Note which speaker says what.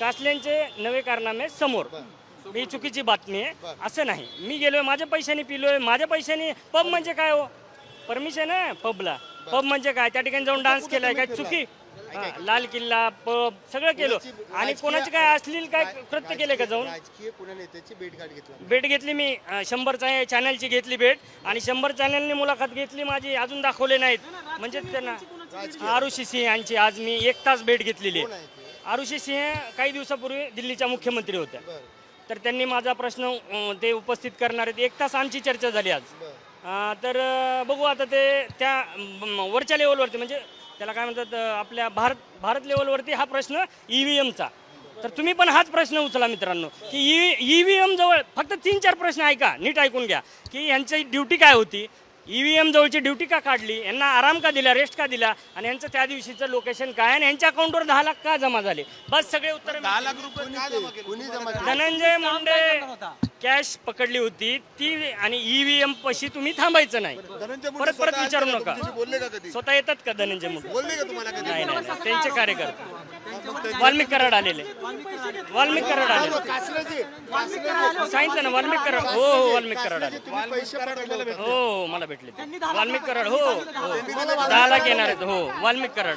Speaker 1: कासल्यांचे नवे कारनामे समोर. ही चुकीची बातमी आहे. असं नाही. मी गेलोय माझ्या पैशाने पिलोय. माझ्या पैशाने पब म्हणजे काय हो? परमिशन आहे पबला. पब म्हणजे काय? त्या ठिकाणी जाऊन डान्स केलाय काय? चुकी? हा, लाल किल्ला पब सगळं केलं. आणि कोणाचे काय अश्लील काय कृत्य केले का जाऊन?
Speaker 2: राजकीय पुणे नेत्याची भेटगाठ घेतला.
Speaker 1: भेट घेतली मी. अं, शंभरचा चॅनलची घेतली भेट. आणि शंभर चॅनलने मुलाखत घेतली माझी. अजून दाखवले नाहीत. म्हणजे त्यांना आरुषी सिंह यांची आज मी एक तास भेट घेतलेली
Speaker 2: कोण
Speaker 1: आहे
Speaker 2: आहे ते?
Speaker 1: आरुषी सिंह काही दिवसापूर्वी दिल्लीच्या मुख्यमंत्री होत्या. तर त्यांनी माझा प्रश्न अं, ते उपस्थित करणार आहेत. एक तास आमची चर्चा झाली आज. अं, तर अं, बघू आता ते त्या अं, वरच्या लेवलवरती म्हणजे त्याला काय म्हणतात अं, आपल्या भारत भारत लेवलवरती हा प्रश्न ई व्ही एमचा तर तुम्ही पण हाच प्रश्न उचला मित्रांनो की ई व्ही एम जवळ फक्त तीन चार प्रश्न ऐका नीट ऐकून घ्या की यांची ड्युटी काय होती? ई व्ही एम जवळची ड्युटी का काढली? यांना आराम का दिला रेस्ट का दिला? आणि यांचं त्या दिवशीचं लोकेशन काय? आणि यांच्या अकाउंटवर दहा लाख का जमा झाले? बस सगळे उत्तर
Speaker 3: दहा लाख रुपये काय जमा केले?
Speaker 2: कुणी जमा केलं?
Speaker 1: धनंजय मुंडे कॅश पकडली होती. ती आणि ईव्हीएम पशी तुम्ही थांबायचं नाही.
Speaker 3: धनंजय मुंडे
Speaker 1: परत परत
Speaker 3: स्वतः
Speaker 1: विचारू
Speaker 3: आले का?
Speaker 1: नका.
Speaker 3: तुमच्याशी बोलले का कधी?
Speaker 1: स्वतः येतात का धनंजय मुंडे?
Speaker 3: बोलले का तुम्हाला कधी?
Speaker 1: नाही नाही नाही. त्यांचे कार्यकर्ते. वाल्मिक कराड आलेले. वाल्मिक कराड
Speaker 2: कासल्याची
Speaker 1: सांगितलं ना वाल्मिक कराड. हो हो वाल्मिक कराड आले.
Speaker 2: तुम्ही पैसे पाठवले
Speaker 1: हो हो मला भेटले. वाल्मिक कराड हो हो. दहा लाख येणार आहेत. हो वाल्मिक कराड.